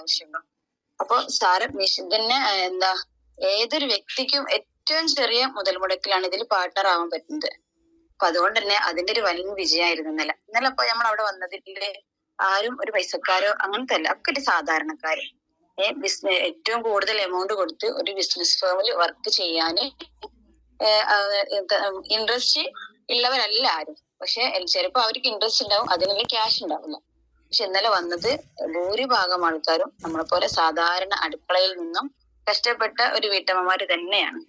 ആവശ്യമുണ്ടോ. അപ്പൊ സാറ് വിശുദ്ധനെ എന്താ ഏതൊരു വ്യക്തിക്കും ഏറ്റവും ചെറിയ മുതൽ മുടക്കിലാണ് ഇതിൽ പാർട്ണർ ആവാൻ പറ്റുന്നത്. അപ്പൊ അതുകൊണ്ട് തന്നെ അതിന്റെ ഒരു വലിയ വിജയമായിരുന്നു ഇന്നലെ. ഇന്നലെ അപ്പൊ നമ്മൾ അവിടെ വന്നതിൽ ആരും ഒരു പൈസക്കാരോ അങ്ങനത്തെ അല്ല ഒക്കെ ഒരു സാധാരണക്കാര് ബിസിനസ് ഏറ്റവും കൂടുതൽ എമൗണ്ട് കൊടുത്ത് ഒരു ബിസിനസ് ഫേമിൽ വർക്ക് ചെയ്യാന് ഇൻട്രസ്റ്റ് ഉള്ളവരല്ല ആരും. പക്ഷെ ചിലപ്പോ അവർക്ക് ഇൻട്രസ്റ്റ് ഉണ്ടാവും അതിനുള്ള ക്യാഷ് ഉണ്ടാവില്ല. പക്ഷെ ഇന്നലെ വന്നത് ഭൂരിഭാഗം ആൾക്കാരും നമ്മളെ പോലെ സാധാരണ അടുക്കളയിൽ നിന്നും കഷ്ടപ്പെട്ട ഒരു വീട്ടമ്മമാര് തന്നെയാണ്.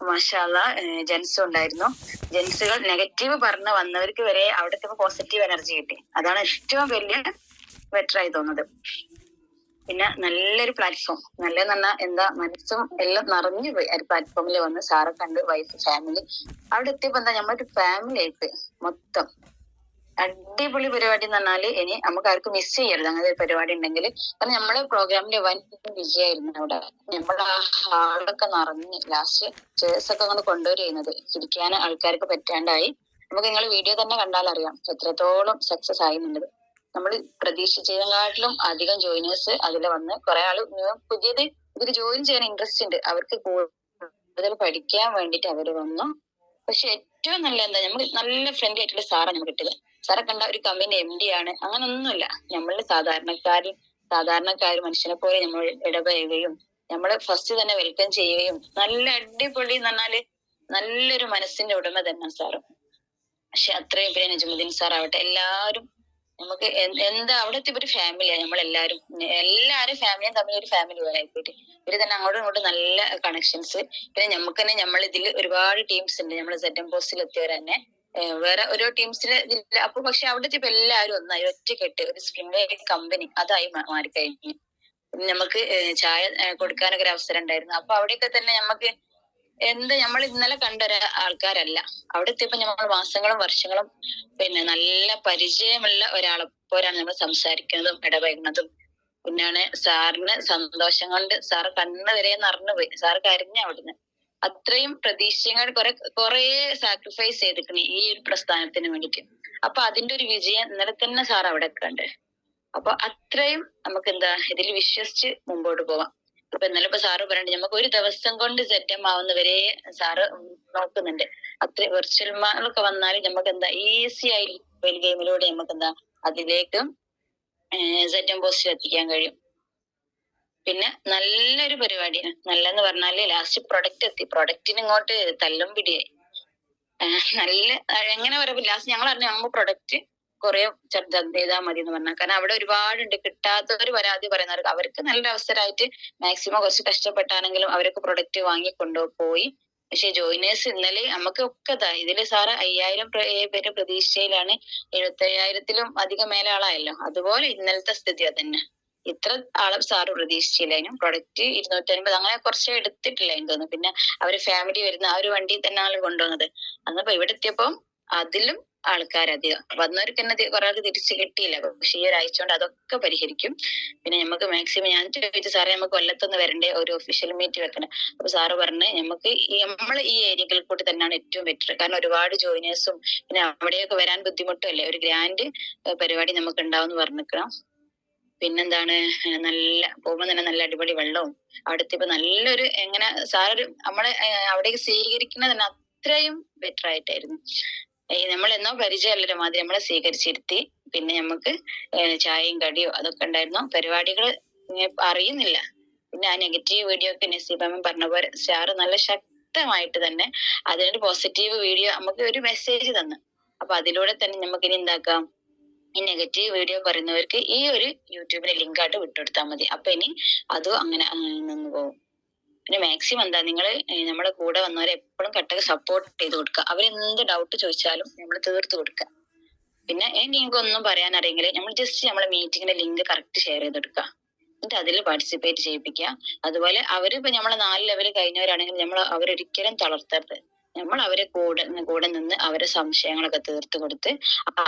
മാഷാല്ല ജെൻസും ഉണ്ടായിരുന്നു. ജെൻസുകൾ നെഗറ്റീവ് പറഞ്ഞ് വന്നവർക്ക് വരെ അവിടുത്തെ പോസിറ്റീവ് എനർജി കിട്ടി. അതാണ് ഏറ്റവും വലിയ ബെറ്റർ ആയി തോന്നുന്നത്. പിന്നെ നല്ലൊരു പ്ലാറ്റ്ഫോം. നല്ല നല്ല എന്താ മനസ്സും എല്ലാം നിറഞ്ഞു പോയി. ആ പ്ലാറ്റ്ഫോമിൽ വന്ന് സാറെ കണ്ട് വൈഫ് ഫാമിലി. അവിടെ എത്തിയപ്പോ എന്താ നമ്മളൊരു ഫാമിലി ആയിട്ട് മൊത്തം. അടിപൊളി പരിപാടി എന്ന് പറഞ്ഞാൽ ഇനി നമുക്ക് ആർക്കും മിസ് ചെയ്യരുത്. അങ്ങനെ ഒരു പരിപാടി ഉണ്ടെങ്കിൽ കാരണം നമ്മളെ പ്രോഗ്രാമിന്റെ വൻ വിജയമായിരുന്നു അവിടെ. നമ്മളെ ഹാളൊക്കെ നിറഞ്ഞ് ലാസ്റ്റ് ചേഴ്സ് ഒക്കെ അങ്ങനെ കൊണ്ടുവരുന്നത് ഇരിക്കാൻ ആൾക്കാർക്ക് പറ്റാണ്ടായി. നമുക്ക് നിങ്ങൾ വീഡിയോ തന്നെ കണ്ടാൽ അറിയാം എത്രത്തോളം സക്സസ് ആയി എന്നുള്ളത്. നമ്മൾ പ്രതീക്ഷിച്ചതിനെക്കാട്ടിലും അധികം ജോയിനേഴ്സ് അതിൽ വന്ന് കുറെ ആൾ പുതിയത് ഇതിൽ ജോയിൻ ചെയ്യാൻ ഇൻട്രസ്റ്റ് ഉണ്ട്. അവർക്ക് കൂടുതൽ പഠിക്കാൻ വേണ്ടിട്ട് അവർ വന്നു. പക്ഷെ ഏറ്റവും നല്ല എന്താ നമുക്ക് നല്ല ഫ്രണ്ട്ലി ആയിട്ടുള്ള സാറാണ് നമുക്ക് കിട്ടിയത്. സാറെ കണ്ട ഒരു കമ്പനി എം ഡി ആണ്. അങ്ങനെ ഒന്നുമില്ല നമ്മളുടെ സാധാരണക്കാരിൽ സാധാരണക്കാർ മനുഷ്യനെ പോലെ നമ്മൾ ഇടപഴകുകയും നമ്മൾ ഫസ്റ്റ് തന്നെ വെൽക്കം ചെയ്യുകയും നല്ല അടിപൊളി എന്ന് പറഞ്ഞാൽ നല്ലൊരു മനസ്സിന്റെ ഉടമ തന്നെ സാറ്. പക്ഷെ അത്രയും പിന്നെ നജമുദ്ദീൻ സാർ ആവട്ടെ എല്ലാവരും നമുക്ക് എന്താ അവിടെ എത്തിയപ്പോ ഒരു ഫാമിലിയാണ് നമ്മളെല്ലാരും എല്ലാരും ഫാമിലിയും തമ്മിൽ ഒരു ഫാമിലി പോലെ ആയിപ്പോയിട്ട് ഇവർ തന്നെ അങ്ങോട്ടും ഇങ്ങോട്ടും നല്ല കണക്ഷൻസ് പിന്നെ നമുക്ക് തന്നെ നമ്മൾ ഇതിൽ ഒരുപാട് ടീംസ് ഉണ്ട്. നമ്മൾ എം പോസ്റ്റിൽ എത്തിയവർ തന്നെ. വേറെ ഓരോ ടീംസിന് അപ്പൊ പക്ഷെ അവിടെ ഇപ്പൊ എല്ലാവരും ഒന്നായി ഒറ്റക്കെട്ട് ഒരു സ്പ്രിംഗ് കമ്പനി അതായി മാറിക്കഴിഞ്ഞു. നമുക്ക് ചായ കൊടുക്കാനൊക്കെ ഒരു അവസരം ഉണ്ടായിരുന്നു. അപ്പൊ അവിടെയൊക്കെ തന്നെ നമുക്ക് എന്ത് നമ്മൾ ഇന്നലെ കണ്ട ആൾക്കാരല്ല. അവിടെ എത്തിയപ്പോ നമ്മൾ മാസങ്ങളും വർഷങ്ങളും പിന്നെ നല്ല പരിചയമുള്ള ഒരാളെ പോലാണ് നമ്മൾ സംസാരിക്കുന്നതും ഇടപഴകുന്നതും. പിന്നാണ് സാറിന് സന്തോഷം കൊണ്ട് സാറ് കണ്ണ് വരെ നിറഞ്ഞു പോയി. സാറ് കരഞ്ഞ അവിടുന്ന്. അത്രയും പ്രതീക്ഷകൾ കുറെ കുറെ സാക്രിഫൈസ് ചെയ്തിരിക്കണേ ഈ ഒരു പ്രസ്ഥാനത്തിന് വേണ്ടിയിട്ട്. അപ്പൊ അതിന്റെ ഒരു വിജയം ഇന്നലെ തന്നെ സാർ അവിടെ കണ്ട്. അപ്പൊ അത്രയും നമുക്ക് എന്താ ഇതിൽ വിശ്വസിച്ച് മുമ്പോട്ട് പോവാം. ഇപ്പൊ ഇന്നലെ ഇപ്പൊ സാറ് പറഞ്ഞു നമുക്ക് ഒരു ദിവസം കൊണ്ട് സെറ്റം ആവുന്നവരെ സാറ് നോക്കുന്നുണ്ട്. അത്ര വെർച്വൽ മാളൊക്കെ വന്നാലും നമുക്ക് എന്താ ഈസി ആയി ഗെയിമിലൂടെ നമുക്ക് എന്താ അതിലേക്ക് സെറ്റം പോസ്റ്റിൽ എത്തിക്കാൻ കഴിയും. പിന്നെ നല്ലൊരു പരിപാടിയാണ്. നല്ലെന്ന് പറഞ്ഞാൽ ലാസ്റ്റ് പ്രൊഡക്റ്റ് എത്തി. പ്രൊഡക്റ്റിന് ഇങ്ങോട്ട് തല്ലും പിടിയായി. നല്ല എങ്ങനെ പറയാ ലാസ്റ്റ് ഞങ്ങൾ അറിഞ്ഞു ഞങ്ങൾ പ്രൊഡക്റ്റ് കുറെ ചെയ്താൽ മതി എന്ന് പറഞ്ഞാൽ കാരണം അവിടെ ഒരുപാടുണ്ട്. കിട്ടാത്തവർ പരാതി പറയുന്നവർക്ക് അവർക്ക് നല്ലൊരു അവസരമായിട്ട് മാക്സിമം കുറച്ച് കഷ്ടപ്പെട്ടാണെങ്കിലും അവരൊക്കെ പ്രൊഡക്റ്റ് വാങ്ങി കൊണ്ടുപോയി പക്ഷെ ജോയിനേഴ്സ് ഇന്നലെ നമുക്ക് ഒക്കെ ഇതാ ഇതിൽ സാറ് അയ്യായിരം പേര് പ്രതീക്ഷയിലാണ് എഴുപത്തി അയ്യായിരത്തിലും അധികം മേലെ ആളായല്ലോ അതുപോലെ ഇന്നലത്തെ സ്ഥിതി അതന്നെ. ഇത്ര ആളെ സാറ് പ്രതീക്ഷിച്ചില്ലായിരുന്നു പ്രൊഡക്റ്റ് ഇരുന്നൂറ്റി അൻപത് അങ്ങനെ കുറച്ച് എടുത്തിട്ടില്ല എനിക്ക് തോന്നുന്നു. പിന്നെ അവർ ഫാമിലി വരുന്ന ആ ഒരു വണ്ടി തന്നെ ആൾ കൊണ്ടുവന്നത്. അന്നപ്പോ ഇവിടെ എത്തിയപ്പോ അതിലും ആൾക്കാരധികം വന്നവർക്ക് തന്നെ കുറെ ആൾക്ക് തിരിച്ചു കിട്ടിയില്ല. പക്ഷെ ഈ ഒരാഴ്ച കൊണ്ട് അതൊക്കെ പരിഹരിക്കും. പിന്നെ നമുക്ക് മാക്സിമം ഞാൻ ചോദിച്ചു സാറേ നമുക്ക് കൊല്ലത്തുനിന്ന് വരണ്ടേ? ഒരു ഒഫീഷ്യൽ മീറ്റ് വെക്കണം. അപ്പൊ സാറ് പറഞ്ഞ് നമുക്ക് നമ്മൾ ഈ ഏരിയകളിൽ കൂടി തന്നെയാണ് ഏറ്റവും ബെറ്റർ കാരണം ഒരുപാട് ജോയിനേഴ്സും പിന്നെ അവിടെയൊക്കെ വരാൻ ബുദ്ധിമുട്ടല്ലേ ഒരു ഗ്രാൻഡ് പരിപാടി നമുക്ക് ഉണ്ടാവും പറഞ്ഞിക്കണം പിന്നെന്താണ് നല്ല പോകുമ്പോ തന്നെ നല്ല അടിപൊളി വെള്ളവും. അവിടുത്തെ ഇപ്പൊ നല്ലൊരു എങ്ങനെ സാറൊരു നമ്മളെ അവിടേക്ക് സ്വീകരിക്കുന്നത് തന്നെ അത്രയും ബെറ്റർ ആയിട്ടായിരുന്നു. നമ്മൾ എന്നോ പരിചയമല്ലൊരു മാതിരി നമ്മളെ സ്വീകരിച്ചിരുത്തി. പിന്നെ നമുക്ക് ചായയും കടിയോ അതൊക്കെ ഉണ്ടായിരുന്നു. പരിപാടികൾ അറിയുന്നില്ല. പിന്നെ ആ നെഗറ്റീവ് വീഡിയോ ഒക്കെ നസീബാമൻ പറഞ്ഞ പോലെ സാറ് നല്ല ശക്തമായിട്ട് തന്നെ അതിനൊരു പോസിറ്റീവ് വീഡിയോ നമുക്ക് ഒരു മെസ്സേജ് തന്നു. അപ്പൊ അതിലൂടെ തന്നെ നമുക്ക് ഇനി എന്താക്കാം? ഈ നെഗറ്റീവ് വീഡിയോ പറയുന്നവർക്ക് ഈ ഒരു യൂട്യൂബിന്റെ ലിങ്ക് ആയിട്ട് വിട്ടുകൊടുത്താൽ മതി. അപ്പൊ ഇനി അതും അങ്ങനെ നിന്ന് പോകും. പിന്നെ മാക്സിമം എന്താ? നിങ്ങൾ നമ്മുടെ കൂടെ വന്നവരെ എപ്പോഴും കട്ടക്ക് സപ്പോർട്ട് ചെയ്ത് കൊടുക്കുക. അവർ എന്ത് ഡൗട്ട് ചോദിച്ചാലും നമ്മൾ തീർത്ത് കൊടുക്കുക. പിന്നെ നിങ്ങൾക്ക് ഒന്നും പറയാൻ അറിയെങ്കിൽ നമ്മൾ ജസ്റ്റ് നമ്മളെ മീറ്റിംഗിന്റെ ലിങ്ക് കറക്റ്റ് ഷെയർ ചെയ്ത് കൊടുക്കുക എന്നിട്ട് അതിൽ പാർട്ടിസിപ്പേറ്റ് ചെയ്യിപ്പിക്കുക. അതുപോലെ അവർ ഇപ്പൊ നമ്മളെ നാല് ലെവൽ കഴിഞ്ഞവരാണെങ്കിൽ നമ്മൾ അവരൊരിക്കലും തളർത്തരുത്. നമ്മൾ അവരെ കൂടെ കൂടെ നിന്ന് അവരെ സംശയങ്ങളൊക്കെ തീർത്തു കൊടുത്ത്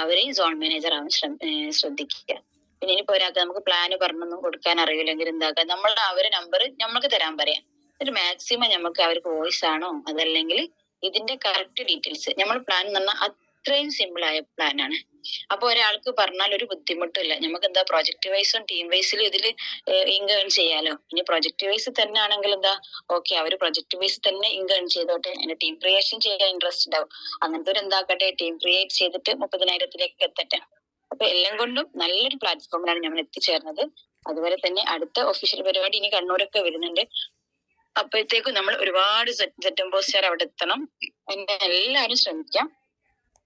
അവരെയും സോൺ മാനേജർ ആവാൻ ശ്രദ്ധിക്കുക. പിന്നെ ഇനി ഒരാൾക്ക് നമുക്ക് പ്ലാന് പറഞ്ഞൊന്നും കൊടുക്കാൻ അറിയില്ലെങ്കിൽ എന്താക്കുക? നമ്മൾ അവരെ നമ്പർ നമ്മൾക്ക് തരാൻ പറയാം. ഒരു മാക്സിമം നമുക്ക് അവർക്ക് വോയിസ് ആണോ അതല്ലെങ്കിൽ ഇതിന്റെ കറക്റ്റ് ഡീറ്റെയിൽസ് നമ്മൾ പ്ലാൻ എന്ന് പറഞ്ഞാൽ അത്രയും സിമ്പിൾ ആയ പ്ലാൻ ആണ്. അപ്പൊ ഒരാൾക്ക് പറഞ്ഞാൽ ഒരു ബുദ്ധിമുട്ടില്ല. നമുക്ക് എന്താ പ്രൊജക്ട് വൈസും ടീം വൈസിലും ഇതിൽ ഇൻകേൺ ചെയ്യാലോ? ഇനി പ്രൊജക്ട് വൈസ് തന്നെ ആണെങ്കിൽ എന്താ ഓക്കെ അവർ പ്രൊജക്ട് വൈസ് തന്നെ ഇൻകേൺ ചെയ്തോട്ടെ. എന്റെ ടീം ക്രിയേഷൻ ചെയ്യാൻ ഇൻട്രസ്റ്റ് ഉണ്ടാവും. അങ്ങനത്തെ ഒരു എന്താക്കട്ടെ? ടീം ക്രിയേറ്റ് ചെയ്തിട്ട് മുപ്പതിനായിരത്തിലേക്ക് എത്തട്ടെ. അപ്പൊ എല്ലാം കൊണ്ടും നല്ലൊരു പ്ലാറ്റ്ഫോമിലാണ് നമ്മൾ എത്തിച്ചേർന്നത്. അതുപോലെ തന്നെ അടുത്ത ഒഫീഷ്യൽ പരിപാടി ഇനി കണ്ണൂരൊക്കെ വരുന്നുണ്ട്. അപ്പോഴത്തേക്കും നമ്മൾ ഒരുപാട് സെറ്റ് പോസ്റ്റുകാർ അവിടെ എത്തണം. എന്നെ എല്ലാവരും ശ്രമിക്കാം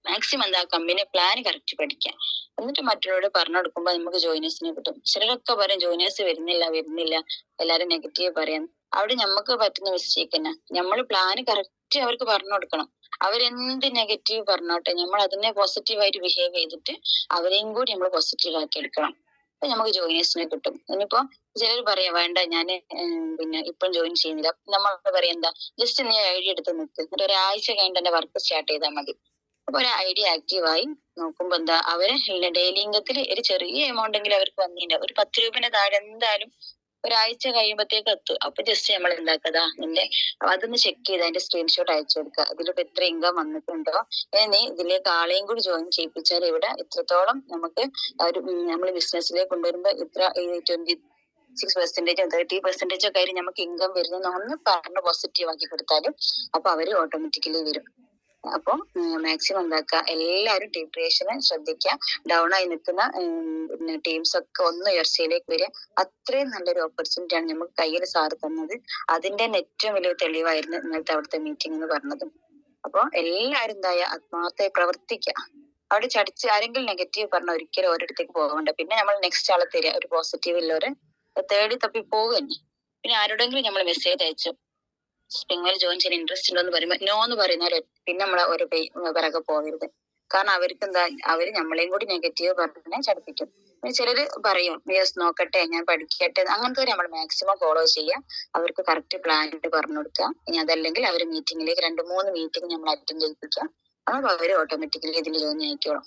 മാക്സിമം എന്താ കമ്പനി പ്ലാൻ കറക്റ്റ് പഠിക്കാം എന്നിട്ട് മറ്റുള്ളവരോട് പറഞ്ഞു കൊടുക്കുമ്പോൾ നമുക്ക് ജോയിനേഴ്സിനെ കിട്ടും. ചിലരൊക്കെ പറയും ജോയിനേഴ്സ് വരുന്നില്ല വരുന്നില്ല. എല്ലാരും നെഗറ്റീവ് പറയാം. അവിടെ നമുക്ക് പറ്റുന്ന മിസ്റ്റേക്ക് തന്നെ. നമ്മൾ പ്ലാൻ കറക്റ്റ് അവർക്ക് പറഞ്ഞു കൊടുക്കണം അവരെന്ത് നെഗറ്റീവ് പറഞ്ഞോട്ടെ നമ്മൾ അതിനെ പോസിറ്റീവായിട്ട് ബിഹേവ് ചെയ്തിട്ട് അവരെയും കൂടി നമ്മൾ പോസിറ്റീവ് ആക്കി എടുക്കണം. അപ്പൊ നമുക്ക് ജോയിനേഴ്സിനെ കിട്ടും. ഇനിയിപ്പോ ചിലർ പറയാ വേണ്ട ഞാൻ പിന്നെ ഇപ്പം ജോയിൻ ചെയ്യുന്നില്ല. നമ്മൾ പറയാ എന്താ ജസ്റ്റ് നീ ഐഡിയ എടുത്ത് നിൽക്ക് ഒരു ഒരാഴ്ച കഴിഞ്ഞിട്ട് എന്റെ വർക്ക് സ്റ്റാർട്ട് ചെയ്താൽ മതി. അപ്പൊ ഒരു ഐഡിയ ആക്റ്റീവായി നോക്കുമ്പോ എന്താ അവർ ഡെയിലി ഇൻകത്തിൽ ഒരു ചെറിയ എമൗണ്ട് എങ്കിലും അവർക്ക് വന്നിട്ടുണ്ട്. ഒരു പത്ത് രൂപന്റെ താഴെ എന്തായാലും ഒരാഴ്ച കഴിയുമ്പോഴത്തേക്ക് എത്തും. അപ്പൊ ജസ്റ്റ് നമ്മൾ എന്താക്കതാ നിന്റെ അതൊന്ന് ചെക്ക് ചെയ്ത് അതിന്റെ സ്ക്രീൻഷോട്ട് അയച്ചു കൊടുക്കുക. അതിലിപ്പോ എത്ര ഇൻകം വന്നിട്ടുണ്ടോ? നീ ഇതിലേക്ക് ആളെയും കൂടി ജോയിൻ ചെയ്യിപ്പിച്ചാൽ ഇവിടെ ഇത്രത്തോളം നമുക്ക് ഒരു നമ്മൾ ബിസിനസ്സിലേക്ക് കൊണ്ടുവരുമ്പോ ഇത്ര ട്വന്റി സിക്സ് പെർസെന്റേജും തേർട്ടി പെർസെന്റേജും ഒക്കെ ആയിട്ട് നമുക്ക് ഇൻകം വരുന്ന ഒന്ന് പറഞ്ഞ് പോസിറ്റീവ് ആക്കി കൊടുത്താലും അപ്പൊ അവർ ഓട്ടോമാറ്റിക്കലി വരും. അപ്പൊ മാക്സിമം എന്താക്കുക എല്ലാവരും ഡിപ്രഷനെ ശ്രദ്ധിക്കുക. ഡൗൺ ആയി നിൽക്കുന്ന ടീംസ് ഒക്കെ ഒന്ന് ഉയർച്ചയിലേക്ക് വരിക. അത്രയും നല്ലൊരു ഓപ്പർച്യൂണിറ്റി ആണ് നമുക്ക് കയ്യിൽ സാറ് തന്നത്. അതിന്റെ ഏറ്റവും വലിയ തെളിവായിരുന്നു ഇന്നത്തെ അവിടുത്തെ മീറ്റിംഗ് എന്ന് പറഞ്ഞത്. അപ്പൊ എല്ലാവരും എന്തായ ആത്മാർത്ഥമായി പ്രവർത്തിക്കുക. അവിടെ ചടിച്ച് ആരെങ്കിലും നെഗറ്റീവ് പറഞ്ഞ ഒരിക്കലും ഓരോരുത്തേക്ക് പോകണ്ട പിന്നെ നമ്മൾ നെക്സ്റ്റ് ആളെ തരിക. ഒരു പോസിറ്റീവ് ഉള്ളവര് തേടി തപ്പി പോകുകന്നെ പിന്നെ ആരോടെങ്കിലും നമ്മൾ മെസ്സേജ് അയച്ചു. സ്പ്രിംഗ് ജോയിൻ ചെയ്യാൻ ഇൻട്രസ്റ്റ് ഉണ്ടോ എന്ന് പറയുമ്പോൾ നോ എന്ന് പറയുന്നവർ പിന്നെ നമ്മളെ ഒരു പിറകെ പോകരുത് കാരണം അവർക്ക് എന്താ അവർ നമ്മളെയും കൂടി നെഗറ്റീവ് പറഞ്ഞാൽ ചടിപ്പിക്കും ചിലര് പറയും യെസ് നോക്കട്ടെ ഞാൻ പഠിക്കട്ടെ അങ്ങനത്തെ നമ്മൾ മാക്സിമം ഫോളോ ചെയ്യാം അവർക്ക് കറക്റ്റ് പ്ലാൻ പറഞ്ഞു കൊടുക്കുക ഇനി അതല്ലെങ്കിൽ അവർ മീറ്റിംഗിലേക്ക് രണ്ട് മൂന്ന് മീറ്റിംഗ് നമ്മൾ അറ്റൻഡ് ചെയ്യിപ്പിക്കാം അപ്പൊ അവർ ഓട്ടോമാറ്റിക്കലി ഇതിൽ ജോയിൻ ആയിക്കോളും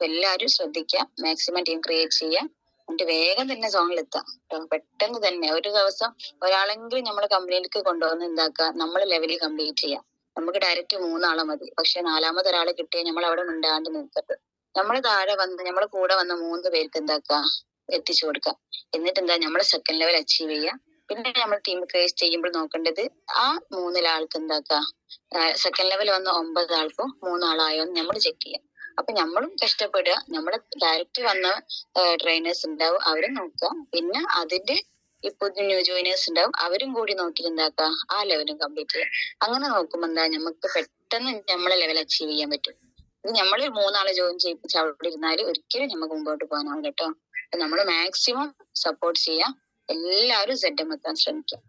എല്ലാവരും ശ്രദ്ധിക്കുക മാക്സിമം ടീം ക്രിയേറ്റ് ചെയ്യുക എന്നിട്ട് വേഗം തന്നെ സോങ്ങിലെത്താം പെട്ടെന്ന് തന്നെ ഒരു ദിവസം ഒരാളെങ്കിലും നമ്മളെ കമ്പനിയിലേക്ക് കൊണ്ടുവന്ന് എന്താക്കുക നമ്മൾ ലെവലിൽ കംപ്ലീറ്റ് ചെയ്യാം. നമുക്ക് ഡയറക്റ്റ് മൂന്നാളെ മതി. പക്ഷെ നാലാമത് ഒരാളെ കിട്ടിയാൽ നമ്മൾ അവിടെ മിണ്ടാണ്ട് നിൽക്കട്ടെ നമ്മൾ താഴെ വന്ന് നമ്മളെ കൂടെ വന്ന മൂന്ന് പേർക്ക് എന്താക്കുക എത്തിച്ചു കൊടുക്കുക എന്നിട്ട് എന്താ? നമ്മൾ സെക്കൻഡ് ലെവൽ അച്ചീവ് ചെയ്യുക പിന്നെ നമ്മൾ ടീം ക്രിയേറ്റ് ചെയ്യുമ്പോൾ നോക്കേണ്ടത് ആ മൂന്നിലാൾക്ക് എന്താക്കുക സെക്കൻഡ് ലെവൽ വന്ന ഒമ്പത് ആൾക്കും മൂന്നാളായോ എന്ന് നമ്മൾ ചെക്ക് ചെയ്യാം. അപ്പൊ നമ്മളും കഷ്ടപ്പെടുക. നമ്മൾ ഡയറക്റ്റ് വന്ന ട്രെയിനേഴ്സ് ഉണ്ടാവും. അവരും നോക്കുക. പിന്നെ അതിന്റെ ഇപ്പൊ ന്യൂ ജോയിനേഴ്സ് ഉണ്ടാവും. അവരും കൂടി നോക്കി എന്താക്കുക? ആ ലെവലും കംപ്ലീറ്റ് ചെയ്യുക. അങ്ങനെ നോക്കുമ്പോ എന്താ? നമുക്ക് പെട്ടെന്ന് നമ്മളെ ലെവൽ അച്ചീവ് ചെയ്യാൻ പറ്റും. ഇത് നമ്മൾ മൂന്നാളെ ജോയിൻ ചെയ്യിപ്പിച്ച് അവിടെ ഇരുന്നാൽ ഒരിക്കലും നമുക്ക് മുമ്പോട്ട് പോകാനാവും കേട്ടോ. നമ്മൾ മാക്സിമം സപ്പോർട്ട് ചെയ്യാം എല്ലാവരും സെഡ് എത്താൻ ശ്രമിക്കാം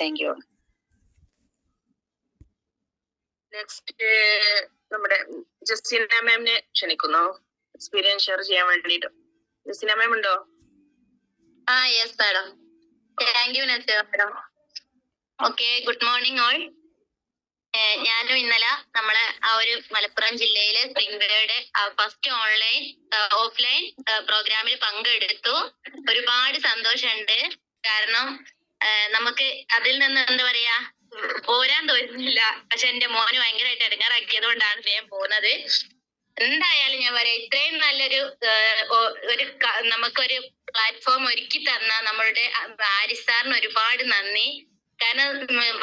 താങ്ക് യു നെക്സ്റ്റ് നമ്മുടെ ജസ്റ്റിന മാമിനെ ക്ഷണിക്കുന്നു. എക്സ്പീരിയൻസ് ഷെയർ ചെയ്യാൻ വേണ്ടിട്ട് ജസ്റ്റിന മാം ഉണ്ടോ? ആ yes madam thank you Nazeer madam okay good morning all ഞാനും ഇന്നലെ നമ്മളെ ആ ഒരു മലപ്പുറം ജില്ലയിലെ സിംഗയുടെ ഫസ്റ്റ് ഓൺലൈൻ ഓഫ്ലൈൻ പ്രോഗ്രാമിൽ പങ്കെടുത്തു. ഒരുപാട് സന്തോഷമുണ്ട്. കാരണം നമുക്ക് അതിൽ നിന്ന് എന്താ പറയാ പോരാൻ തോന്നുന്നില്ല. പക്ഷെ എന്റെ മോന് ഭയങ്കരമായിട്ട് ഇടങ്ങാറാക്കിയത് കൊണ്ടാണ് ഞാൻ പോകുന്നത് എന്തായാലും ഞാൻ പറയാം ഇത്രയും നല്ലൊരു ഒരു നമുക്കൊരു പ്ലാറ്റ്ഫോം ഒരുക്കി തന്ന നമ്മളുടെ ആരിസ് സാറിന് ഒരുപാട് നന്ദി. കാരണം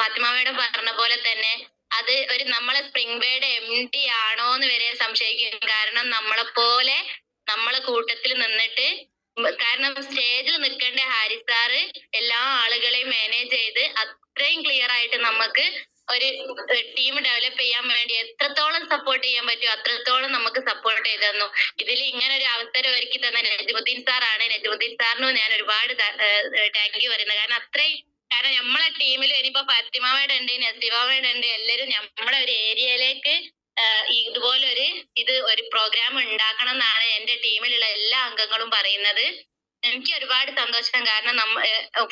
ഫാത്തിമ മേഡം പറഞ്ഞ പോലെ തന്നെ അത് ഒരു നമ്മളെ സ്പ്രിംഗ് ബേയുടെ എം ഡി ആണോ എന്ന് വരെ സംശയിക്കും. കാരണം നമ്മളെ പോലെ നമ്മളെ കൂട്ടത്തിൽ നിന്നിട്ട് കാരണം സ്റ്റേജിൽ നിൽക്കേണ്ട ഹാരിസ് സാറ് എല്ലാ ആളുകളെയും മാനേജ് ചെയ്ത് അത്രയും ക്ലിയർ ആയിട്ട് നമുക്ക് ഒരു ടീം ഡെവലപ്പ് ചെയ്യാൻ വേണ്ടി എത്രത്തോളം സപ്പോർട്ട് ചെയ്യാൻ പറ്റുമോ അത്രത്തോളം നമുക്ക് സപ്പോർട്ട് ചെയ്തു തന്നു. ഇതിൽ ഇങ്ങനെ ഒരു അവസരം ഒരുക്കി തന്ന നജമുദ്ദീൻ സാറാണ് നജമുദ്ദീൻ സാറിനും ഞാൻ ഒരുപാട് താങ്ക് യു പറയുന്നത് കാരണം അത്രയും കാരണം നമ്മളെ ടീമിൽ ഇനിയിപ്പോ ഫാത്തിമാവേട് ഉണ്ട് നസീമാവേട് ഉണ്ട് എല്ലാവരും നമ്മളെ ഒരു ഏരിയയിലേക്ക് ഇതുപോലൊരു ഇത് ഒരു പ്രോഗ്രാം ഉണ്ടാക്കണം എന്നാണ് എന്റെ ടീമിലുള്ള എല്ലാ അംഗങ്ങളും പറയുന്നത്. എനിക്ക് ഒരുപാട് സന്തോഷം. കാരണം നമ്മ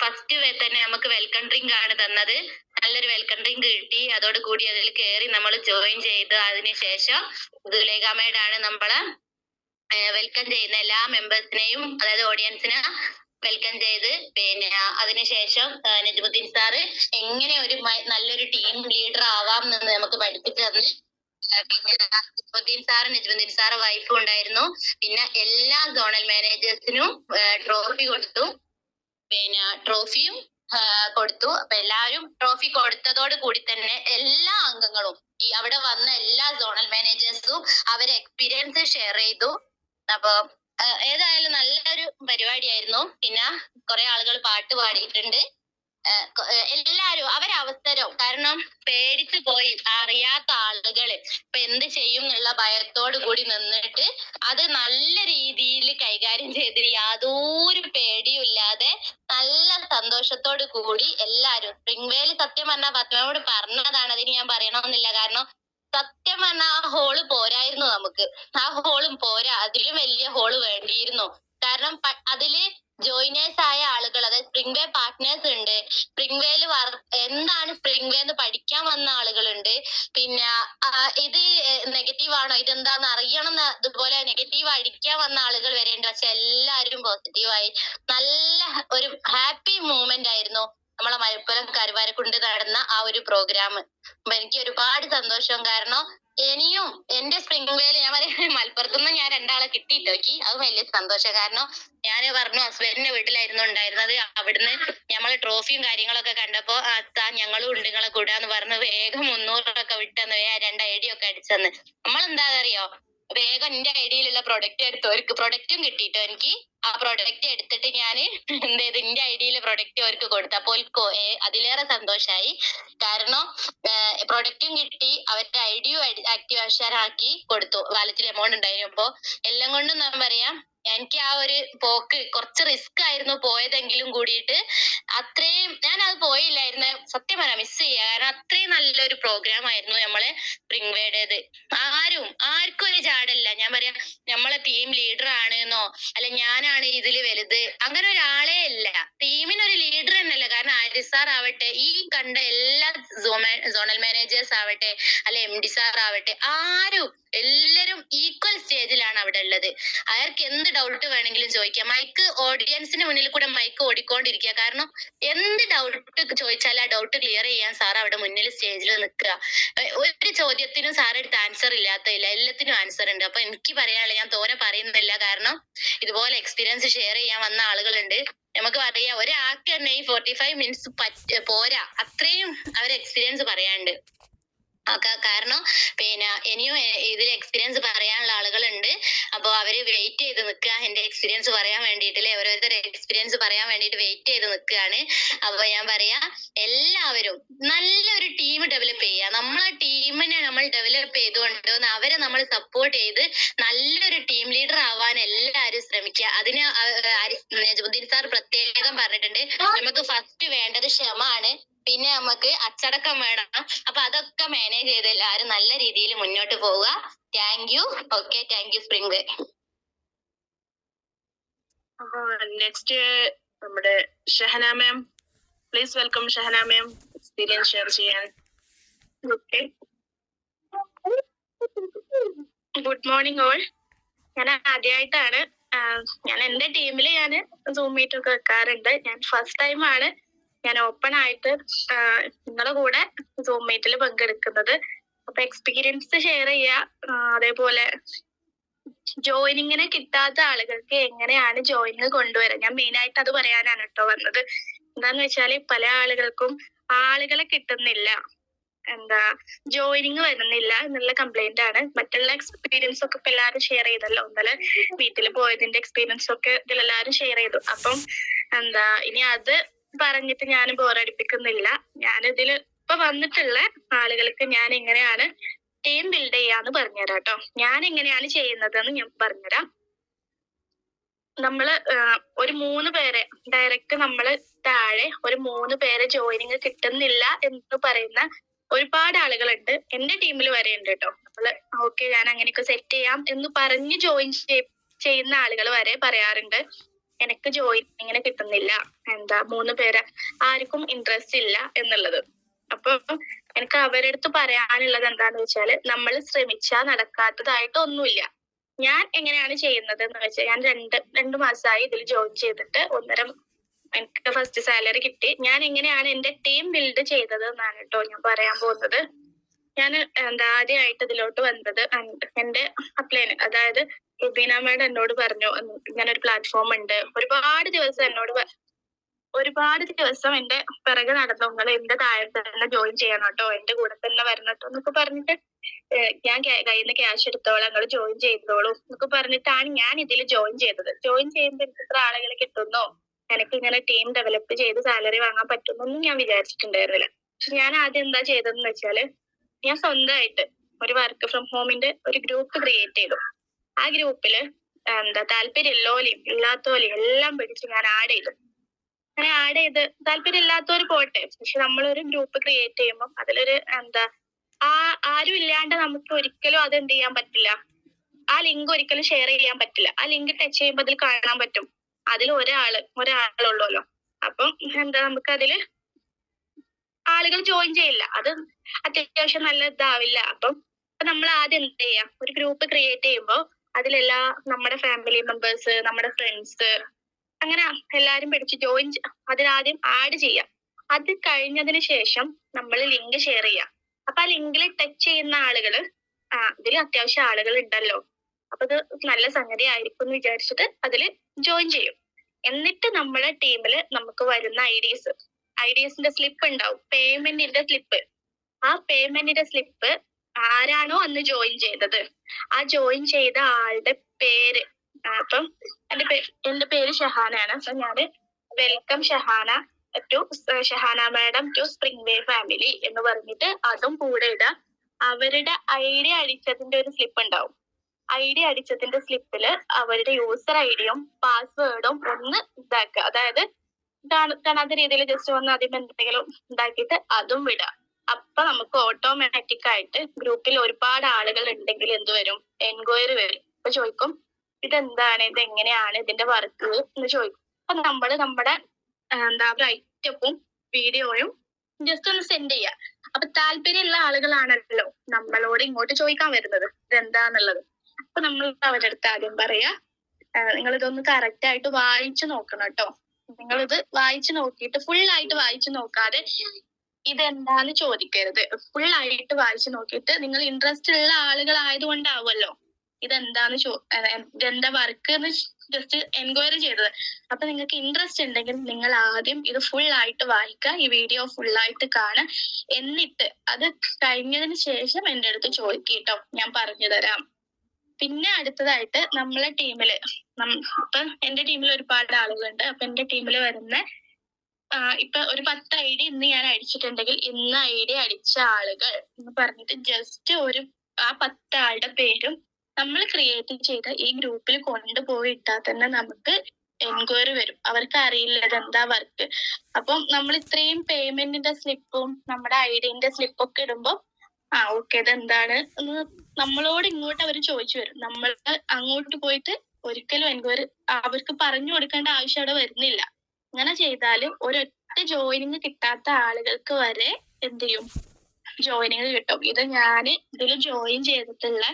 ഫസ്റ്റ് തന്നെ നമുക്ക് വെൽക്കം ഡ്രിങ്ക് ആണ് തന്നത്. നല്ലൊരു വെൽക്കം ഡ്രിങ്ക് കിട്ടി. അതോട് കൂടി അതിൽ കയറി നമ്മൾ ജോയിൻ ചെയ്ത് അതിനുശേഷം ദുലേഖാമേടാണ് നമ്മളെ വെൽക്കം ചെയ്യുന്ന എല്ലാ മെമ്പേഴ്സിനെയും അതായത് ഓഡിയൻസിനെ വെൽക്കം ചെയ്ത്. പിന്നെ അതിനുശേഷം നജ്മുദ്ദീൻ സാറ് എങ്ങനെ ഒരു നല്ലൊരു ടീം ലീഡർ ആവാം എന്ന് നമുക്ക് പഠിപ്പിച്ചു തന്ന്. പിന്നെ നജ്മുദ്ദീൻ സാറ് നജ്മുദ്ദീൻ സാറ് വൈഫും ഉണ്ടായിരുന്നു. പിന്നെ എല്ലാ സോണൽ മാനേജേഴ്സിനും ട്രോഫി കൊടുത്തു. പിന്നെ ട്രോഫിയും കൊടുത്തു. അപ്പൊ എല്ലാവരും ട്രോഫി കൊടുത്തതോട് കൂടി തന്നെ എല്ലാ അംഗങ്ങളും ഈ അവിടെ വന്ന എല്ലാ സോണൽ മാനേജേഴ്സും അവരെ എക്സ്പീരിയൻസ് ഷെയർ ചെയ്തു. അപ്പൊ ഏതായാലും നല്ലൊരു പരിപാടിയായിരുന്നു. പിന്നെ കുറെ ആളുകൾ പാട്ട് പാടിയിട്ടുണ്ട്. എല്ലാരും അവരവസരം കാരണം പേടിച്ചു പോയി അറിയാത്ത ആളുകൾ ഇപ്പൊ എന്ത് ചെയ്യും എന്നുള്ള ഭയത്തോട് കൂടി നിന്നിട്ട് അത് നല്ല രീതിയിൽ കൈകാര്യം ചെയ്ത് യാതൊരു പേടിയും ഇല്ലാതെ നല്ല സന്തോഷത്തോട് കൂടി എല്ലാരും സ്പ്രിംഗ് സത്യം പറഞ്ഞാൽ പത്മയോട് പറഞ്ഞതാണ് അതിന് ഞാൻ പറയണമെന്നില്ല കാരണം സത്യം പറഞ്ഞാൽ ആ ഹോൾ പോരായിരുന്നു നമുക്ക്. ആ ഹോളും പോരാ അതിലും വലിയ ഹോൾ വേണ്ടിയിരുന്നു. കാരണം അതിൽ ജോയിനേഴ്സ് ആയ ആളുകൾ അതായത് സ്പ്രിംഗ് വേ പാർട്ട്നേഴ്സ് ഉണ്ട്. സ്പ്രിംഗ് വേൽ എന്താണ് സ്പ്രിംഗ് വേ എന്ന് പഠിക്കാൻ വന്ന ആളുകളുണ്ട്. പിന്നെ ഇത് നെഗറ്റീവ് ആണോ ഇതെന്താന്ന് അറിയണം എന്ന് അതുപോലെ നെഗറ്റീവ് അടിക്കാൻ വന്ന ആളുകൾ വരെ ഉണ്ട് പക്ഷെ എല്ലാവരും പോസിറ്റീവായി നല്ല ഒരു ഹാപ്പി മൂമെന്റ് ആയിരുന്നു. നമ്മളെ മലപ്പുറം കരുവാരക്കുണ്ട് നടന്ന ആ ഒരു പ്രോഗ്രാം അപ്പൊ എനിക്ക് ഒരുപാട് സന്തോഷം. കാരണം ഇനിയും എന്റെ സ്പ്രിംഗ് വേൽ ഞാൻ പറയുന്നത് മലപ്പുറത്തുനിന്ന് ഞാൻ രണ്ടാളെ കിട്ടിയിട്ടോ എനിക്ക്? അത് വലിയ സന്തോഷം. കാരണം ഞാൻ പറഞ്ഞു ഹസ്ബൻഡിന്റെ വീട്ടിലായിരുന്നു ഉണ്ടായിരുന്നത്. അവിടുന്ന് ഞമ്മൾ ട്രോഫിയും കാര്യങ്ങളൊക്കെ കണ്ടപ്പോ താ ഞങ്ങളും ഉണ്ട് നിങ്ങളെ കൂടാന്ന് പറഞ്ഞ് വേഗം മുന്നൂറൊക്കെ വിട്ടെന്ന് രണ്ട് ഐ ഡി ഒക്കെ അടിച്ചെന്ന്. നമ്മളെന്താ അറിയോ വേഗം എന്റെ ഐഡിയയിലുള്ള പ്രൊഡക്റ്റ് എടുത്തു ഒരു പ്രൊഡക്റ്റും കിട്ടിയിട്ടോ എനിക്ക്? ആ പ്രൊഡക്റ്റ് എടുത്തിട്ട് ഞാൻ എന്ത് ചെയ്ത് എന്റെ ഐഡിയിലെ പ്രൊഡക്റ്റ് അവർക്ക് കൊടുത്തു. അപ്പോൾ അതിലേറെ സന്തോഷമായി കാരണം പ്രൊഡക്റ്റും കിട്ടി അവരുടെ ഐഡിയും ആക്ടിവേഷൻ ആക്കി കൊടുത്തു. വാലറ്റിൽ എമൗണ്ട് ഉണ്ടായിരുന്നപ്പോ. എല്ലാം കൊണ്ടും ഞാൻ പറയാം എനിക്ക് ആ ഒരു പോക്ക് കുറച്ച് റിസ്ക് ആയിരുന്നു പോയതെങ്കിലും കൂടിയിട്ട് അത്രയും ഞാൻ അത് പോയില്ലായിരുന്നു. സത്യം പറയാം മിസ് ചെയ്യാ. കാരണം അത്രയും നല്ലൊരു പ്രോഗ്രാം ആയിരുന്നു നമ്മളെ സ്പ്രിംഗ് വേഡേത് ആരും ആർക്കും ഒരു ചാടല്ല. ഞാൻ പറയാം നമ്മളെ ടീം ലീഡർ ആണെന്നോ അല്ലെ ഞാനാണ് ഇതിൽ വലുത് അങ്ങനെ ഒരാളെ അല്ല ടീമിന് ഒരു ലീഡർ തന്നെയല്ല. കാരണം ആര്യ സാർ ആവട്ടെ ഈ കണ്ട എല്ലാ സോണൽ മാനേജേഴ്സ് ആവട്ടെ അല്ലെ എം ഡി സാർ ആവട്ടെ ആരും എല്ലാരും ഈക്വൽ സ്റ്റേജിലാണ് അവിടെ ഉള്ളത്. അവർക്ക് എന്ത് ഡൗട്ട് വേണമെങ്കിലും ചോദിക്കാം. മൈക്ക് ഓഡിയൻസിന് മുന്നിൽ കൂടെ മൈക്ക് ഓടിക്കൊണ്ടിരിക്കുക. കാരണം എന്ത് ഡൗട്ട് ചോദിച്ചാൽ ആ ഡൗട്ട് ക്ലിയർ ചെയ്യാൻ സാർ അവിടെ മുന്നിൽ സ്റ്റേജിൽ നിൽക്കുക. ഒരു ചോദ്യത്തിനും സാർ എടുത്ത് ആൻസർ ഇല്ലാത്തതില്ല എല്ലാത്തിനും ആൻസർ ഉണ്ട്. അപ്പൊ എനിക്ക് പറയാനുള്ള ഞാൻ തോനെ പറയുന്നില്ല. കാരണം ഇതുപോലെ എക്സ്പീരിയൻസ് ഷെയർ ചെയ്യാൻ വന്ന ആളുകളുണ്ട്. നമുക്ക് പറയാം ഒരാൾക്ക് തന്നെ ഈ ഫോർട്ടി ഫൈവ് മിനിറ്റ്സ് പോരാ. അത്രയും അവർ എക്സ്പീരിയൻസ് പറയാനുണ്ട്. ആ, ക- കാരണം പിന്നെ ഇനിയും ഇതിൽ എക്സ്പീരിയൻസ് പറയാനുള്ള ആളുകളുണ്ട്. അപ്പോൾ അവർ വെയിറ്റ് ചെയ്ത് നിൽക്കുക എന്റെ എക്സ്പീരിയൻസ് പറയാൻ വേണ്ടിയിട്ടില്ലേ? ഓരോരുത്തർ എക്സ്പീരിയൻസ് പറയാൻ വേണ്ടിയിട്ട് വെയിറ്റ് ചെയ്ത് നിൽക്കുകയാണ് അപ്പൊ ഞാൻ പറയാ എല്ലാവരും നല്ലൊരു ടീം ഡെവലപ്പ് ചെയ്യുക നമ്മളെ ടീമിനെ നമ്മൾ ഡെവലപ്പ് ചെയ്തുകൊണ്ട് അവരെ നമ്മൾ സപ്പോർട്ട് ചെയ്ത് നല്ലൊരു ടീം ലീഡർ ആവാൻ എല്ലാവരും ശ്രമിക്കുക. അതിന് നജുദ്ദീൻ സാർ പ്രത്യേകം പറഞ്ഞിട്ടുണ്ട്. നമുക്ക് ഫസ്റ്റ് വേണ്ടത് ക്ഷമാണ് പിന്നെ നമുക്ക് അച്ചടക്കം വേണം. അപ്പൊ അതൊക്കെ മാനേജ് ചെയ്ത് എല്ലാവരും നല്ല രീതിയിൽ മുന്നോട്ട് പോവുക. Thank you okay thank you spring next നമ്മുടെ Shahana ma'am please welcome Shahana ma'am experience share ചെയ്യാൻ. ഗുഡ് മോർണിംഗ് ഓൾ ഞാൻ ആദ്യമായിട്ടാണ് ഞാൻ എന്റെ ടീമിൽ ഞാൻ സൂം മീറ്റ് ഒക്കെ വെക്കാറുണ്ട്. ഞാൻ ഫസ്റ്റ് ടൈം ആണ് ഞാൻ ഓപ്പൺ ആയിട്ട് നിങ്ങളുടെ കൂടെ സൂം മീറ്റിൽ പങ്കെടുക്കുന്നത്. അപ്പൊ എക്സ്പീരിയൻസ് ഷെയർ ചെയ്യുക അതേപോലെ ജോയിനിങ്ങിന് കിട്ടാത്ത ആളുകൾക്ക് എങ്ങനെയാണ് ജോയിനിങ് കൊണ്ടുവരാൻ ഞാൻ മെയിൻ ആയിട്ട് അത് പറയാനാണ് കേട്ടോ വന്നത്. എന്താന്ന് വെച്ചാൽ പല ആളുകൾക്കും ആളുകളെ കിട്ടുന്നില്ല. എന്താ ജോയിനിങ് വരുന്നില്ല എന്നുള്ള കംപ്ലൈന്റ് ആണ്. മറ്റുള്ള എക്സ്പീരിയൻസ് ഒക്കെ ഇപ്പൊ എല്ലാവരും ഷെയർ ചെയ്തല്ലോ. ഇന്നലെ വീട്ടിൽ പോയതിന്റെ എക്സ്പീരിയൻസ് ഒക്കെ ഇതിലെല്ലാവരും ഷെയർ ചെയ്തു. അപ്പം എന്താ ഇനി അത് പറഞ്ഞിട്ട് ഞാൻ ബോറടിപ്പിക്കുന്നില്ല ഞാൻ ഇതിൽ ഇപ്പൊ വന്നിട്ടുള്ള ആളുകൾക്ക് ഞാൻ എങ്ങനെയാണ് ടീം ബിൽഡ് ചെയ്യാന്ന് പറഞ്ഞുതരാം കേട്ടോ. ഞാൻ എങ്ങനെയാണ് ചെയ്യുന്നതെന്ന് ഞാൻ പറഞ്ഞുതരാം. നമ്മൾ ഒരു മൂന്ന് പേരെ ഡയറക്റ്റ് നമ്മൾ താഴെ ഒരു മൂന്ന് പേരെ ജോയിനിങ് കിട്ടുന്നില്ല എന്ന് പറയുന്ന ഒരുപാട് ആളുകളുണ്ട്. എന്റെ ടീമിൽ വരെ ഉണ്ട് കേട്ടോ അപ്പോൾ ഓക്കെ ഞാൻ അങ്ങനെയൊക്കെ സെറ്റ് ചെയ്യാം എന്ന് പറഞ്ഞ് ജോയിൻ ചെയ്യുന്ന ആളുകൾ വരെ പറയാറുണ്ട്. എനിക്ക് ജോയിനിങ്ങിന് കിട്ടുന്നില്ല. എന്താ മൂന്ന് പേര് ആർക്കും ഇൻട്രസ്റ്റ് ഇല്ല എന്നുള്ളത്. അപ്പൊ എനിക്ക് അവരുടെ അടുത്ത് പറയാനുള്ളത് എന്താന്ന് വെച്ചാൽ നമ്മൾ ശ്രമിച്ചാൽ നടക്കാത്തതായിട്ട് ഒന്നുമില്ല. ഞാൻ എങ്ങനെയാണ് ചെയ്യുന്നത് എന്ന് വെച്ചാൽ ഞാൻ രണ്ട് രണ്ട് മാസമായി ഇതിൽ ജോയിൻ ചെയ്തിട്ട് ഒന്നര എനിക്ക് ഫസ്റ്റ് സാലറി കിട്ടി. ഞാൻ എങ്ങനെയാണ് എന്റെ ടീം ബിൽഡ് ചെയ്തത് എന്നാണ് കേട്ടോ ഞാൻ പറയാൻ പോകുന്നത്. ഞാൻ എന്താ ആദ്യമായിട്ട് ഇതിലോട്ട് വന്നത് എന്റെ അപ്ലൈന് അതായത് റുബീന മേഡം എന്നോട് പറഞ്ഞു ഇങ്ങനെ ഒരു പ്ലാറ്റ്ഫോം ഉണ്ട്. ഒരുപാട് ദിവസം എന്നോട് ഒരുപാട് ദിവസം എന്റെ പിറകെ നടന്നു നിങ്ങൾ എന്റെ താഴെ തന്നെ ജോയിൻ ചെയ്യണം കേട്ടോ എന്റെ കൂടെ തന്നെ വരണം കേട്ടോ എന്നൊക്കെ പറഞ്ഞിട്ട് ഞാൻ കയ്യിൽ നിന്ന് ക്യാഷ് എടുത്തോളാം നിങ്ങൾ ജോയിൻ ചെയ്തോളൂ എന്നൊക്കെ പറഞ്ഞിട്ടാണ് ഞാൻ ഇതിൽ ജോയിൻ ചെയ്തത്. ജോയിൻ ചെയ്യുമ്പോൾ എത്ര ആളുകളെ കിട്ടുന്നോ? എനിക്ക് ഇങ്ങനെ ടീം ഡെവലപ്പ് ചെയ്ത് സാലറി വാങ്ങാൻ പറ്റുമെന്നൊന്നും ഞാൻ വിചാരിച്ചിട്ടുണ്ടായിരുന്നില്ല. പക്ഷെ ഞാൻ ആദ്യം എന്താ ചെയ്തതെന്ന് വെച്ചാൽ ഞാൻ സ്വന്തമായിട്ട് ഒരു വർക്ക് ഫ്രം ഹോമിന്റെ ഒരു ഗ്രൂപ്പ് ക്രിയേറ്റ് ചെയ്തു. ആ ഗ്രൂപ്പിൽ എന്താ താല്പര്യം ഉള്ളോലെയും ഇല്ലാത്തോലെയും എല്ലാം പിടിച്ച് ഞാൻ ആഡ് ചെയ്തു. അങ്ങനെ ആഡ് ചെയ്ത് താല്പര്യം ഇല്ലാത്തവർ പോട്ടെ പക്ഷെ നമ്മളൊരു ഗ്രൂപ്പ് ക്രിയേറ്റ് ചെയ്യുമ്പോൾ അതിലൊരു എന്താ ആ ആരും ഇല്ലാണ്ട് നമുക്ക് ഒരിക്കലും അത് എന്ത് ചെയ്യാൻ പറ്റില്ല. ആ ലിങ്ക് ഒരിക്കലും ഷെയർ ചെയ്യാൻ പറ്റില്ല. ആ ലിങ്ക് ടച്ച് ചെയ്യുമ്പോൾ അതിൽ കാണാൻ പറ്റും. അതിൽ ഒരാൾ ഒരാളുള്ളൂല്ലോ. അപ്പം എന്താ നമുക്ക് അതിൽ ആളുകൾ ജോയിൻ ചെയ്യില്ല. അത് അത്യാവശ്യം നല്ല ഇതാവില്ല. അപ്പം നമ്മൾ ആദ്യം എന്ത് ചെയ്യാം? ഒരു ഗ്രൂപ്പ് ക്രിയേറ്റ് ചെയ്യുമ്പോൾ അതിലെല്ലാ നമ്മുടെ ഫാമിലി മെമ്പേഴ്സ് നമ്മുടെ ഫ്രണ്ട്സ് അങ്ങനെ എല്ലാരും പിടിച്ച് ജോയിൻ അതിലാദ്യം ആഡ് ചെയ്യാം. അത് കഴിഞ്ഞതിന് ശേഷം നമ്മൾ ലിങ്ക് ഷെയർ ചെയ്യാം. അപ്പൊ ആ ലിങ്കിൽ ടച്ച് ചെയ്യുന്ന ആളുകൾ ആ ഇതിൽ അത്യാവശ്യം ആളുകൾ ഉണ്ടല്ലോ. അപ്പൊ ഇത് നല്ല സംഗതി ആയിരിക്കും എന്ന് വിചാരിച്ചിട്ട് അതിൽ ജോയിൻ ചെയ്യും. എന്നിട്ട് നമ്മളെ ടീമിൽ നമുക്ക് വരുന്ന ഐ ഡീസ് ഐ സ്ലിപ്പ് ഉണ്ടാവും. പേയ്മെന്റിന്റെ സ്ലിപ്പ് ആ പേയ്മെന്റിന്റെ സ്ലിപ്പ് ആരാണോ അന്ന് ജോയിൻ ചെയ്തത്. ആ ജോയിൻ ചെയ്ത ആളുടെ പേര്. അപ്പം എന്റെ പേര് എന്റെ പേര് ഷഹാനയാണ്. അപ്പൊ ഞാൻ welcome Shahana to Shahana madam to spring way family എന്ന് പറഞ്ഞിട്ട് അതും കൂടെ ഇടാം. അവരുടെ ഐ ഡി അടിച്ചതിന്റെ ഒരു സ്ലിപ്പ് ഉണ്ടാവും. ഐ ഡി അടിച്ചതിന്റെ സ്ലിപ്പിൽ അവരുടെ യൂസർ ഐ ഡിയും പാസ്വേഡും ഒന്ന് ഇതാക്കുക. അതായത് കാണ- കാണാത്ത രീതിയിൽ ജസ്റ്റ് ഒന്ന് ആദ്യം എന്തെങ്കിലും ഇതാക്കിയിട്ട് അതും വിടുക അപ്പൊ നമുക്ക് ഓട്ടോമാറ്റിക് ആയിട്ട് ഗ്രൂപ്പിൽ ഒരുപാട് ആളുകൾ ഉണ്ടെങ്കിൽ എന്ത് വരും? എൻക്വയറി വരും. അപ്പൊ ചോദിക്കും ഇതെന്താണ്? ഇത് എങ്ങനെയാണ് ഇതിന്റെ വർക്ക് എന്ന് ചോദിക്കും അപ്പൊ നമ്മൾ നമ്മുടെ എന്താ റൈറ്റപ്പും വീഡിയോയും ജസ്റ്റ് ഒന്ന് സെൻഡ് ചെയ്യുക അപ്പൊ താല്പര്യമുള്ള ആളുകളാണല്ലോ നമ്മളോട് ഇങ്ങോട്ട് ചോദിക്കാൻ വരുന്നത്. ഇതെന്താന്നുള്ളത്. അപ്പൊ നമ്മൾ അവരുടെ അടുത്ത് ആദ്യം പറയാ നിങ്ങൾ ഇതൊന്ന് കറക്റ്റ് ആയിട്ട് വായിച്ചു നോക്കണം കേട്ടോ. ഇത് വായിച്ചു നോക്കിയിട്ട് ഫുൾ ആയിട്ട് വായിച്ചു നോക്കാതെ ഇതെന്താന്ന് ചോദിക്കരുത്. ഫുൾ ആയിട്ട് വായിച്ചു നോക്കിയിട്ട് നിങ്ങൾ ഇൻട്രസ്റ്റ് ഉള്ള ആളുകളായതുകൊണ്ടാവുമല്ലോ ഇതെന്താന്ന് ചോ ഇതെന്താ വർക്ക് എന്ന് ജസ്റ്റ് എൻക്വയറി ചെയ്തത്. അപ്പൊ നിങ്ങൾക്ക് ഇൻട്രസ്റ്റ് ഉണ്ടെങ്കിൽ നിങ്ങൾ ആദ്യം ഇത് ഫുൾ ആയിട്ട് വായിക്കുക ഈ വീഡിയോ ഫുൾ ആയിട്ട് കാണുക. എന്നിട്ട് അത് കഴിഞ്ഞതിന് ശേഷം എന്റെ അടുത്ത് ചോദിക്കുക ഞാൻ പറഞ്ഞു തരാം. പിന്നെ അടുത്തതായിട്ട് നമ്മളെ ടീമിൽ. ഇപ്പൊ എന്റെ ടീമിൽ ഒരുപാട് ആളുകളുണ്ട്. അപ്പൊ എന്റെ ടീമിൽ വരുന്ന ഇപ്പൊ ഒരു പത്ത് ഐ ഡി ഇന്ന് ഞാൻ അടിച്ചിട്ടുണ്ടെങ്കിൽ ഇന്ന് ഐ ഡി അടിച്ച ആളുകൾ എന്ന് പറഞ്ഞിട്ട് ജസ്റ്റ് ഒരു ആ പത്ത് ആളുടെ പേരും നമ്മൾ ക്രിയേറ്റ് ചെയ്ത ഈ ഗ്രൂപ്പിൽ കൊണ്ടുപോയി ഇട്ടാൽ തന്നെ നമുക്ക് എൻക്വയറി വരും. അവർക്ക് അറിയില്ല എന്താ വർക്ക് അപ്പം നമ്മൾ ഇത്രയും പേയ്മെന്റിന്റെ സ്ലിപ്പും നമ്മുടെ ഐ ഡിന്റെ സ്ലിപ്പൊക്കെ ഇടുമ്പോ ആ ഓക്കെ ഇതെന്താണ്? എന്ന് നമ്മളോട് ഇങ്ങോട്ട് അവർ ചോദിച്ചു വരും. നമ്മൾ അങ്ങോട്ട് പോയിട്ട് ഒരിക്കലും എൻക്വയറി അവർക്ക് പറഞ്ഞു കൊടുക്കേണ്ട ആവശ്യം അവിടെ വരുന്നില്ല. അങ്ങനെ ചെയ്താലും ഒരൊറ്റ ജോയിനിങ് കിട്ടാത്ത ആളുകൾക്ക് വരെ എന്ത് ചെയ്യും? ജോയിനിങ് കിട്ടും. ഇത് ഞാൻ ഇതിൽ ജോയിൻ ചെയ്തിട്ടുള്ള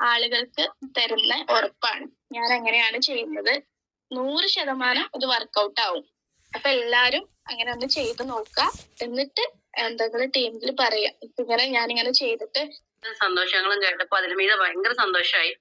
ആളുകൾക്ക് തരുന്ന ഉറപ്പാണ്. ഞാൻ അങ്ങനെയാണ് ചെയ്യുന്നത്. നൂറ് ശതമാനം ഇത് വർക്കൗട്ട് ആവും. അപ്പൊ എല്ലാരും അങ്ങനെ ഒന്ന് ചെയ്തു നോക്കുക. എന്നിട്ട് എന്തെങ്കിലും ടീമിൽ പറയാം. ഇങ്ങനെ ഞാനിങ്ങനെ ചെയ്തിട്ട് സന്തോഷങ്ങളും കേട്ടപ്പോ അതിന് മീത ഭയങ്കര സന്തോഷമായി